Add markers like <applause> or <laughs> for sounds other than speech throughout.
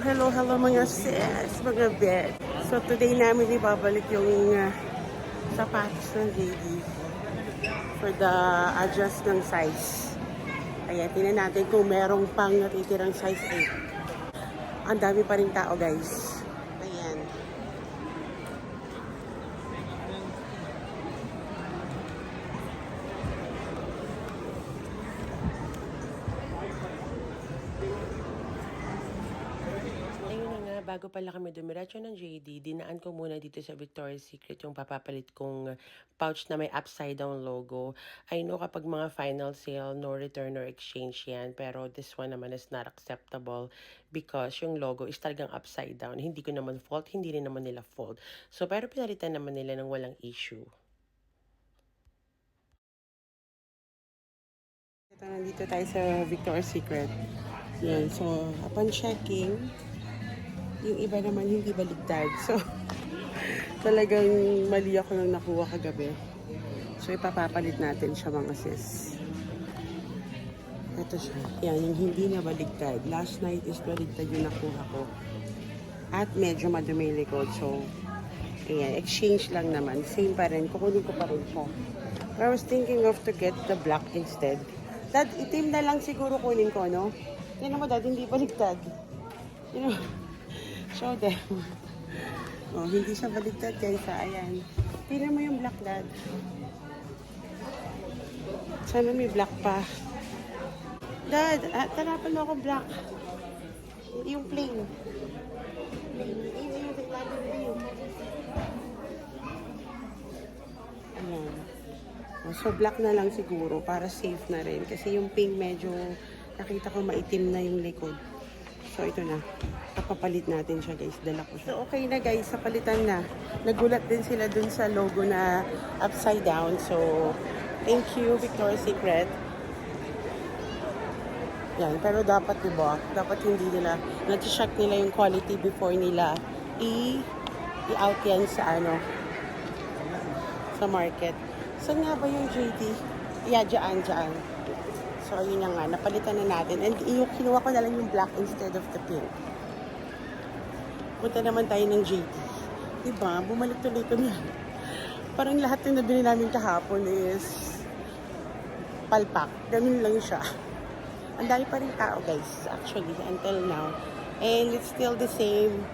hello, hello mga sis, mga bed. So today namin ibabalik yung uh, sapatos ng JD for the adjust ng size. Ayan, tingnan natin kung merong pang natitirang size 8. Ang dami pa rin tao guys. Ayan. Ayun na nga, bago pala kami dumiretso ng JD, dinaan ko muna dito sa Victoria's Secret yung papapalit kong pouch na may upside down logo. I know kapag mga final sale, no return or exchange yan, pero this one naman is not acceptable because yung logo is talagang upside down. Hindi ko naman fault, hindi rin naman nila fault. So, pero pinalitan naman nila ng walang issue. Ito, nandito tayo sa Victoria's Secret. Yan, so, upon checking, yung iba naman hindi baligtad. So, <laughs> talagang mali ako nang nakuha kagabi. So, ipapapalit natin siya mga sis. Ito siya. Yan, yung hindi na baligtad. Last night is baligtad yung nakuha ko. At medyo madumi likod. So, ayan, exchange lang naman. Same pa rin. Kukunin ko pa rin siya. I was thinking of to get the black instead. Dad, itim na lang siguro kunin ko, no? Yan mo, Dad, hindi baligtad. You know, show them. <laughs> Oh, hindi siya baligtad, guys, ha? Ayan. Tingnan mo yung black, Dad. Sana may black pa. Dad, ah, tarapan mo ako black. Yung plain. Ayan. Oh, So, black na lang siguro para safe na rin. Kasi yung pink medyo nakita ko maitim na yung likod. So, ito na. Kapapalit natin siya, guys. Dala ko siya. So, okay na, guys. Sapalitan na. Nagulat din sila dun sa logo na upside down. So, thank you, Victoria's Secret. Yan. Pero dapat, diba? Dapat hindi nila, nag-check nila yung quality before nila i- i-out yan sa ano, sa market. Saan nga ba yung JD? Yeah, dyan, dyan. So, ayun na nga. Napalitan na natin. And yung kinuha ko na lang yung black instead of the pink. Punta naman tayo ng JD. Diba? Bumalik tuloy kami. <laughs> Parang lahat ng nabili namin kahapon is palpak. Ganun lang siya. <laughs> Ang dami pa rin tao, guys. Actually, until now. And it's still the same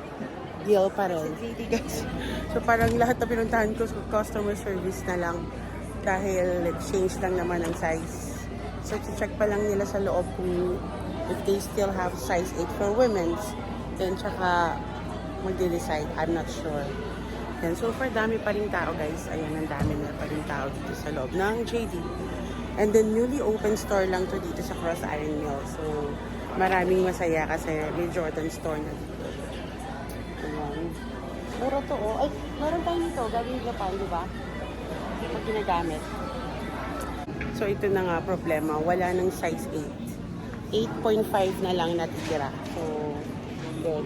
deal pa rin. Guys. <laughs> So, parang lahat na pinuntahan ko, customer service na lang. Dahil exchange lang naman ang size. So, check pa lang nila sa loob kung if they still have size 8 for women's. Then, tsaka magde-decide. I'm not sure. And so far, dami pa rin tao, guys. Ayan, ang dami na pa rin tao dito sa loob ng JD. And then, newly open store lang to dito sa Cross Iron Mill. So, maraming masaya kasi may Jordan store na dito. Ayan. Mura to, oh. Ay, meron tayo nito. Galing Japan, di ba? Pag ginagamit. So, ito na nga problema. Wala ng size 8. 8.5 na lang natitira. So, good.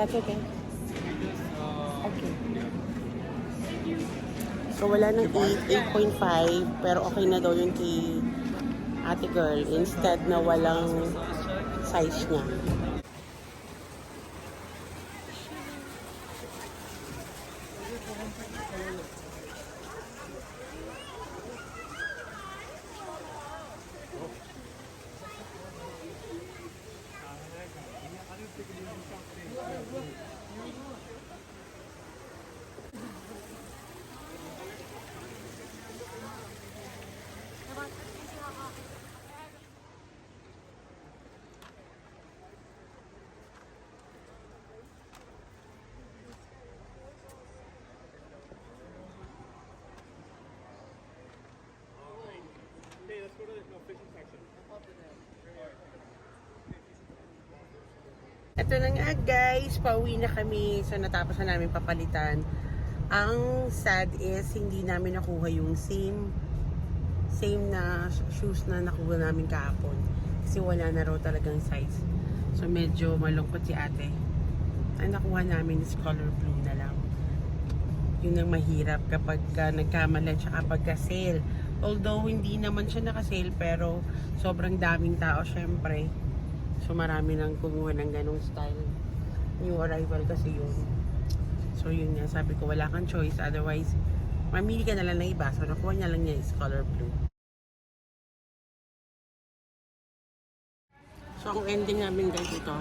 That's okay. Okay. So, wala ng 8, 8.5. Pero okay na daw yun kay ate girl. Instead na walang size niya. Ito na nga guys, pauwi na kami. So natapos na namin papalitan. Ang sad is hindi namin nakuha yung same same na shoes na nakuha namin kahapon. Kasi wala na raw talagang size. So medyo malungkot si ate. Ang nakuha namin is color blue na lang. Yun ang mahirap kapag uh, nagkamali at kapag sale. Although hindi naman siya naka-sale pero sobrang daming tao syempre. So marami nang kumuha ng ganong style. New arrival kasi yun. So yun nga, sabi ko wala kang choice. Otherwise, mamili ka na lang ng iba. So nakuha niya lang niya is color blue. So ang ending namin guys ito,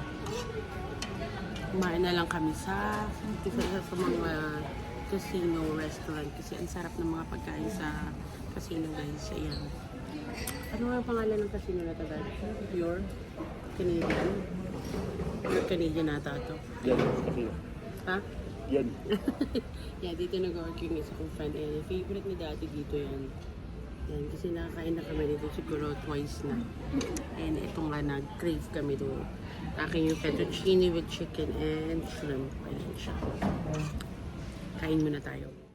kumain na lang kami sa sa mga casino restaurant kasi ang sarap ng mga pagkain sa casino guys. Ayan. Ano nga ang pangalan ng casino na guys? Pure? Canadian? Pure Canadian nata to. Yan, kasi Ha? yan. <laughs> yeah, dito nag-work yung isa kong friend. Ayan, favorite ni dati dito yan. Yan, kasi nakakain na kami dito siguro twice na. And ito nga, nag-crave kami doon. Akin yung fettuccine with chicken and shrimp. Ayan siya. Kain muna tayo.